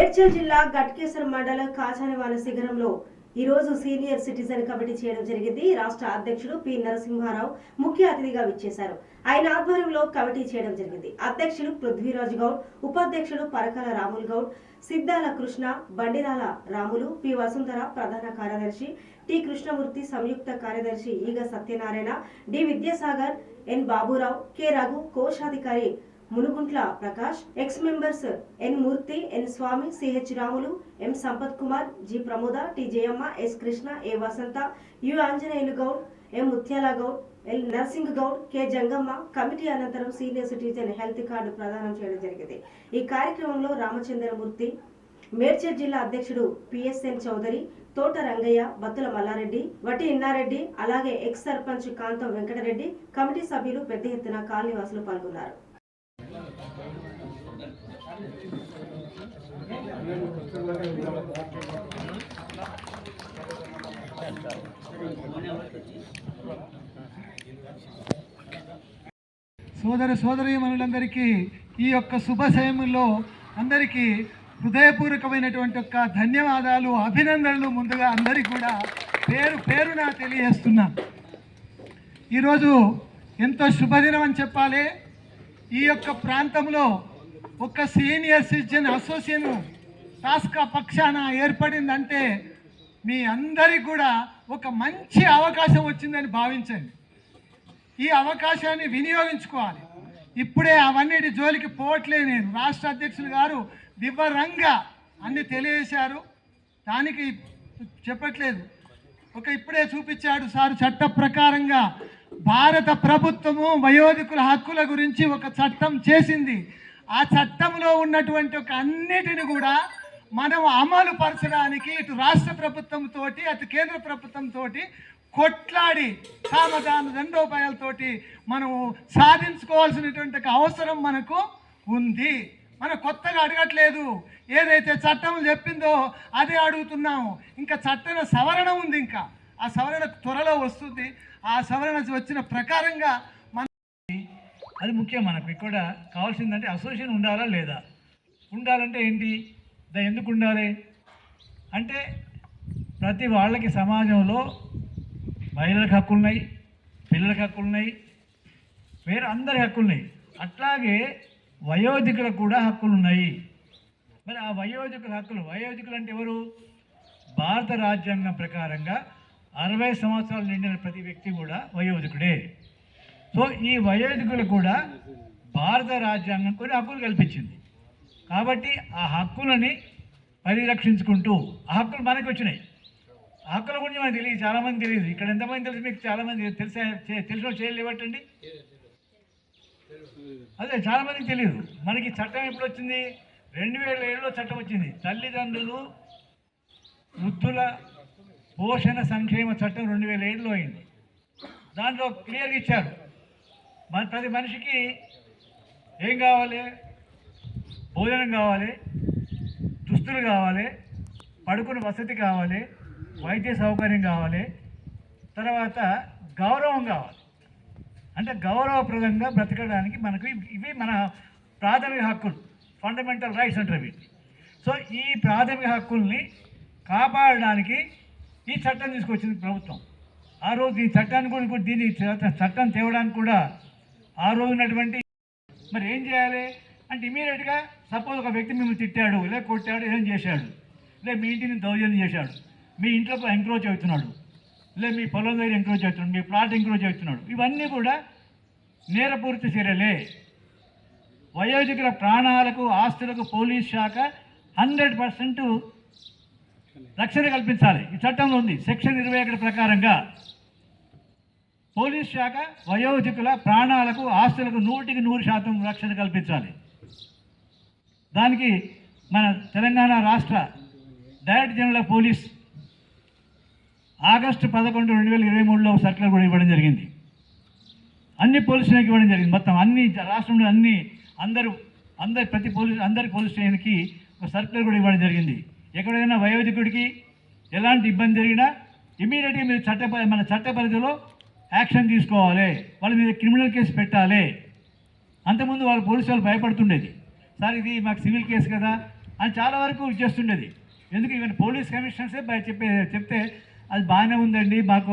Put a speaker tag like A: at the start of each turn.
A: మేడ్చల్ జిల్లా గట్కేశ్వర మండలం కాచానివాన శిఖరంలో ఈ రోజు సీనియర్ సిటిజన్ కమిటీ చేయడం జరిగింది. రాష్ట్ర అధ్యక్షుడు పి నరసింహారావు ముఖ్య అతిథిగా విచ్చేశారు. ఆయన ఆధ్వర్యంలో కమిటీ చేయడం జరిగింది. అధ్యక్షులు పృథ్వీరాజ్ గౌడ్ ఉపాధ్యక్షుడు పరకాల రాములు గౌడ్ సిద్ధాల కృష్ణ బండిరాల రాములు పి వసుంధర ప్రధాన కార్యదర్శి టి కృష్ణమూర్తి సంయుక్త కార్యదర్శి Eega Satyanarayana D Vidyasagar N Baburao K Raghu కోశాధికారి Munuguntla Prakash ex members N Murthy N Swamy CH Ramulu M Sampath Kumar G Pramoda T Jayamma S Krishna A Vasantha U Anjaneyulu Goud M Mutyala Goud L Narsing Goud K Jangamma committee అనంతరం senior citizen health card ప్రదానం చేయడం జరిగింది. ఈ కార్యక్రమంలో రామచంద్రమూర్తి మేడ్చల్ జిల్లా అధ్యక్షుడు PSN Chowdary తోట రంగయ్య బత్తుల మల్లారెడ్డి వటి ఇన్నారెడ్డి అలాగే ఎక్స్ సర్పంచ్ కాంతం వెంకటరెడ్డి కమిటీ సభ్యులు పెద్ద ఎత్తున కాలనీవాసులు పాల్గొన్నారు.
B: సోదర మనులందరికీ ఈ యొక్క శుభ సమయంలో అందరికీ హృదయపూర్వకమైనటువంటి యొక్క ధన్యవాదాలు అభినందనలు ముందుగా అందరికీ కూడా పేరు పేరున తెలియజేస్తున్నాను ఈరోజు ఎంతో శుభదినం అని చెప్పాలి. ఈ యొక్క ప్రాంతంలో ఒక సీనియర్ సిటిజన్ అసోసియేషన్ శాసక పక్షాన ఏర్పడిందంటే మీ అందరికి కూడా ఒక మంచి అవకాశం వచ్చిందని భావించండి. ఈ అవకాశాన్ని వినియోగించుకోవాలి. ఇప్పుడే అవన్నిటి జోలికి పోవట్లే నేను రాష్ట్ర అధ్యక్షులు గారు వివరంగా అన్ని తెలియజేశారు. దానికి చెప్పట్లేదు. ఒక ఇప్పుడే చూపించాడు సార్ చట్ట ప్రకారంగా భారత ప్రభుత్వము వయోధికుల హక్కుల గురించి ఒక చట్టం చేసింది. ఆ చట్టంలో ఉన్నటువంటి ఒక అన్నిటిని కూడా మనం అమలు పరచడానికి ఇటు రాష్ట్ర ప్రభుత్వంతో అటు కేంద్ర ప్రభుత్వంతో కొట్లాడి సామధాన దండోపాయాలతోటి మనము సాధించుకోవాల్సినటువంటి అవసరం మనకు ఉంది. మనం కొత్తగా అడగట్లేదు. ఏదైతే చట్టం చెప్పిందో అదే అడుగుతున్నాము. ఇంకా చట్టం సవరణ ఉంది ఇంకా. ఆ సవరణ త్వరలో వస్తుంది. ఆ సవరణ వచ్చిన ప్రకారంగా మన
C: అది ముఖ్యం మనకు. ఇక్కడ కావాల్సిందంటే అసోసియేషన్ ఉండాలా లేదా? ఉండాలంటే ఏంటి? ఎందుకు ఉండాలి అంటే ప్రతి వాళ్ళకి సమాజంలో మహిళలకు హక్కులు ఉన్నాయి పిల్లలకు హక్కులున్నాయి వేరే అందరి హక్కులున్నాయి. అట్లాగే వయోధికులకు కూడా హక్కులు ఉన్నాయి మరి ఆ వయోధికుల హక్కులు వయోధికులు అంటే ఎవరు? భారత రాజ్యాంగం ప్రకారంగా అరవై సంవత్సరాలు నిండిన ప్రతి వ్యక్తి కూడా వయోధికుడే. సో ఈ వయోధికులు కూడా భారత రాజ్యాంగం కొన్ని హక్కులు కల్పించింది. కాబట్టి ఆ హక్కులని పరిరక్షించుకుంటూ ఆ హక్కులు మనకు వచ్చినాయి. ఆ హక్కుల గురించి మనకు తెలియదు చాలామంది తెలియదు. ఇక్కడ ఎంతమంది తెలుసు మీకు? చాలామంది తెలిసే? తెలిసిన చేయలు ఇవ్వటండి. అదే చాలామందికి తెలియదు. మనకి చట్టం ఎప్పుడు వచ్చింది? రెండు వేల ఏడులో చట్టం వచ్చింది. తల్లిదండ్రులు వృద్ధుల పోషణ సంక్షేమ చట్టం రెండు వేల ఏడులో అయింది. దాంట్లో క్లియర్గా ఇచ్చారు. మన ప్రతి మనిషికి ఏం కావాలి? భోజనం కావాలి దుస్తులు కావాలి పడుకునే వసతి కావాలి వైద్య సౌకర్యం కావాలి తర్వాత గౌరవం కావాలి. అంటే గౌరవప్రదంగా బ్రతకడానికి మనకు ఇవి- మన ప్రాథమిక హక్కులు ఫండమెంటల్ రైట్స్ అంటారు వీటిని. సో ఈ ప్రాథమిక హక్కుల్ని కాపాడడానికి ఈ చట్టం తీసుకొచ్చింది ప్రభుత్వం. ఆ రోజు ఈ చట్టాన్ని కూడా దీన్ని చట్టం తేవడానికి కూడా ఆ రోజు ఉన్నటువంటి మరి ఏం చేయాలి? అంటే ఇమీడియట్గా సపోజ్ ఒక వ్యక్తి మిమ్మల్ని తిట్టాడు లేదా కొట్టాడు ఏం చేశాడు? లేదా మీ ఇంటిని దౌర్జన్యం చేశాడు. మీ ఇంట్లో ఎంక్రోచ్ అవుతున్నాడు. లేదా మీ పొలం దగ్గర ఎంక్రోచ్ అవుతున్నాడు. మీ ప్లాట్ ఎంక్రోచ్ అవుతున్నాడు. ఇవన్నీ కూడా నేరపూరిత చర్యలే. వయోధికుల ప్రాణాలకు ఆస్తులకు పోలీస్ శాఖ హండ్రెడ్ పర్సెంట్ రక్షణ కల్పించాలి. ఈ చట్టంలో ఉంది. సెక్షన్ ఇరవై ఒకటి ప్రకారంగా పోలీస్ శాఖ వయోధికుల ప్రాణాలకు ఆస్తులకు నూటికి నూరు శాతం రక్షణ కల్పించాలి. దానికి మన తెలంగాణ రాష్ట్ర director general of police August పదకొండు రెండు వేల ఇరవై మూడులో సర్కులర్ కూడా ఇవ్వడం జరిగింది. అన్ని పోలీస్ స్టేషన్కి ఇవ్వడం జరిగింది. మొత్తం అన్ని రాష్ట్రంలో అన్ని అందరూ అందరి ప్రతి పోలీస్ అందరి పోలీస్ స్టేషన్కి ఒక సర్కులర్ కూడా ఇవ్వడం జరిగింది. ఎక్కడైనా వయోధికుడికి ఎలాంటి ఇబ్బంది జరిగినా ఇమీడియట్గా మీరు చట్ట మన చట్ట పరిధిలో యాక్షన్ తీసుకోవాలి. వాళ్ళ మీద క్రిమినల్ కేసు పెట్టాలి. అంతకుముందు వాళ్ళు పోలీసు వాళ్ళు భయపడుతుండేది. సార్ ఇది మాకు సివిల్ కేసు కదా అని చాలా వరకు చేస్తుండేది. ఎందుకు? ఈవెన్ పోలీస్ కమిషనర్సే చెప్పే చెప్తే అది బాగానే ఉందండి మాకు